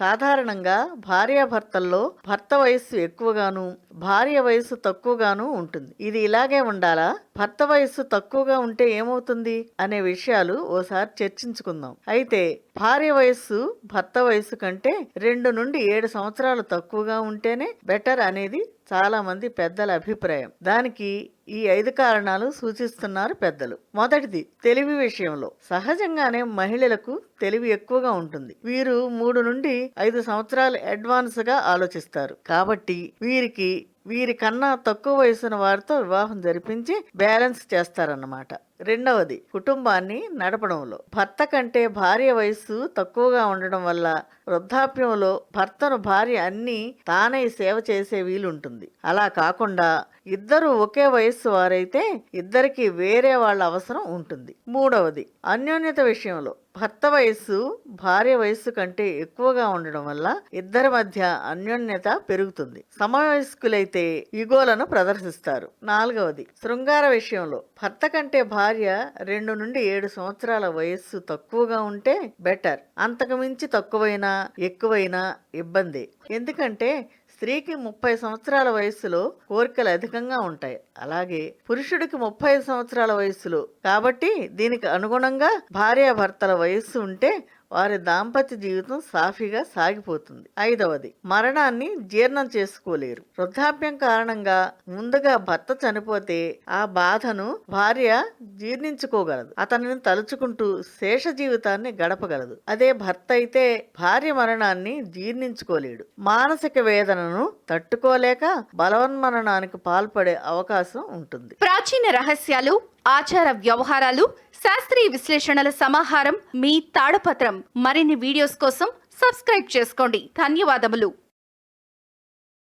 సాధారణంగా భార్యాభర్తల్లో భర్త వయస్సు ఎక్కువగాను భార్య వయస్సు తక్కువగాను ఉంటుంది. ఇది ఇలాగే ఉండాలా? భర్త వయస్సు తక్కువగా ఉంటే ఏమవుతుంది? అనే విషయాలు ఓసారి చర్చించుకుందాం. అయితే భార్య వయస్సు భర్త వయస్సు కంటే రెండు నుండి ఏడు సంవత్సరాలు తక్కువగా ఉంటేనే బెటర్ అనేది చాలామంది పెద్దల అభిప్రాయం. దానికి ఈ ఐదు కారణాలు సూచిస్తున్నారు పెద్దలు. మొదటిది తెలివి విషయంలో. సహజంగానే మహిళలకు తెలివి ఎక్కువగా ఉంటుంది. వీరు మూడు నుండి ఐదు సంవత్సరాలు అడ్వాన్స్గా ఆలోచిస్తారు. కాబట్టి వీరికి వీరికన్నా తక్కువ వయసున్న వారితో వివాహం జరిపించి బ్యాలెన్స్ చేస్తారన్నమాట. రెండవది కుటుంబాన్ని నడపడంలో. భర్త కంటే భార్య వయస్సు తక్కువగా ఉండడం వల్ల వృద్ధాప్యంలో భర్తను భార్య అన్ని తానే సేవ చేసే వీలుంటుంది. అలా కాకుండా ఇద్దరు ఒకే వయస్సు వారైతే ఇద్దరికి వేరే వాళ్ళ అవసరం ఉంటుంది. మూడవది అన్యోన్యత విషయంలో. భర్త వయస్సు భార్య వయస్సు కంటే ఎక్కువగా ఉండడం వల్ల ఇద్దరి మధ్య అన్యోన్యత పెరుగుతుంది. సమవయస్కులైతే ఇగోలను ప్రదర్శిస్తారు. నాలుగవది శృంగార విషయంలో. భర్త కంటే భార్య రెండు నుండి ఏడు సంవత్సరాల వయస్సు తక్కువగా ఉంటే బెటర్. అంతకు మించి తక్కువైనా ఎక్కువైనా ఇబ్బంది. ఎందుకంటే స్త్రీకి ముప్పై సంవత్సరాల వయస్సులో కోరికలు అధికంగా ఉంటాయి. అలాగే పురుషుడికి ముప్పై సంవత్సరాల వయస్సులో. కాబట్టి దీనికి అనుగుణంగా భార్యాభర్తల వయస్సు ఉంటే వారి దాంపత్య జీవితం సాఫీగా సాగిపోతుంది. ఐదవది మరణాన్ని జీర్ణం చేసుకోలేరు. వృద్ధాప్యం కారణంగా ముందుగా భర్త చనిపోతే ఆ బాధను భార్య జీర్ణించుకోగలదు. అతనిని తలుచుకుంటూ శేష జీవితాన్ని గడపగలదు. అదే భర్త అయితే భార్య మరణాన్ని జీర్ణించుకోలేడు. మానసిక వేదనను తట్టుకోలేక బలవన్మరణానికి పాల్పడే అవకాశం ఉంటుంది. ప్రాచీన రహస్యాలు ఆచార వ్యవహారాలు శాస్త్రీయ విశ్లేషణల సమాహారం మీ తాడపత్రం మరిన్ని వీడియోస్ కోసం సబ్స్క్రైబ్ చేసుకోండి. ధన్యవాదములు.